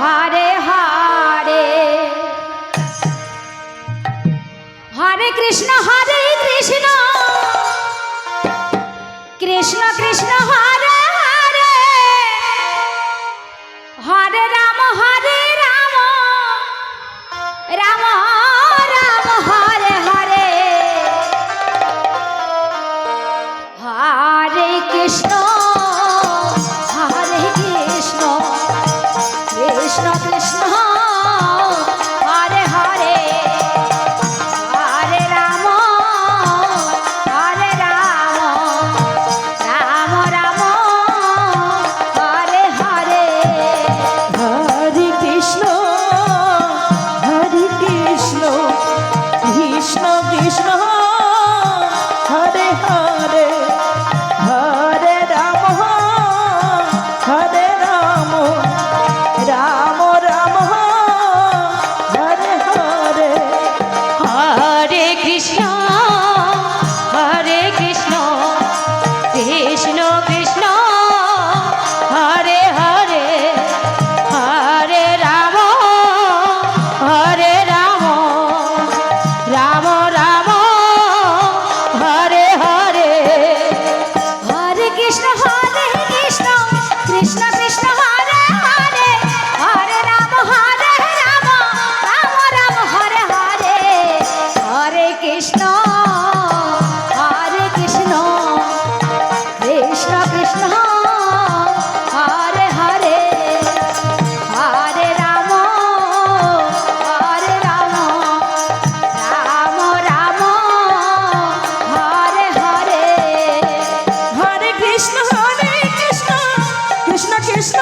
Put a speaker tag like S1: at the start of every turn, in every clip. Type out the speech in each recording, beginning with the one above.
S1: হারে হারে হরে কৃষ্ণ হরে কৃষ্ণ কৃষ্ণ কৃষ্ণ হরে হরে হরে রাম হরে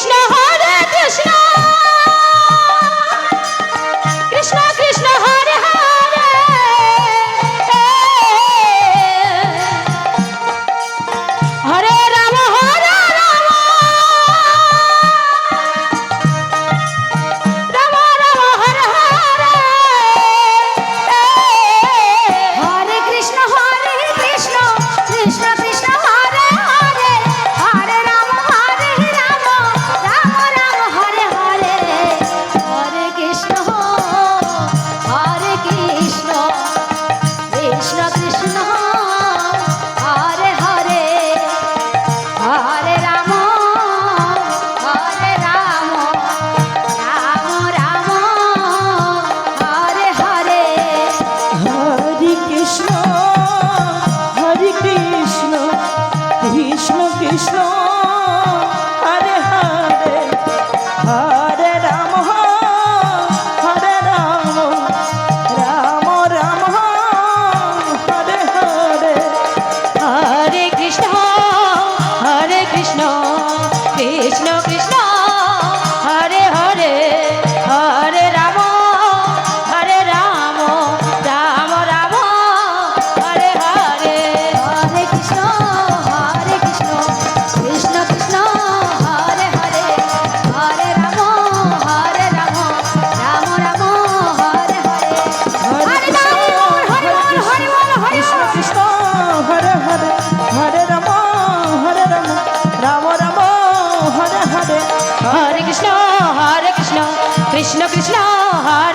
S1: কৃষ্ণ কৃষ্ণ কৃষ্ণ হরে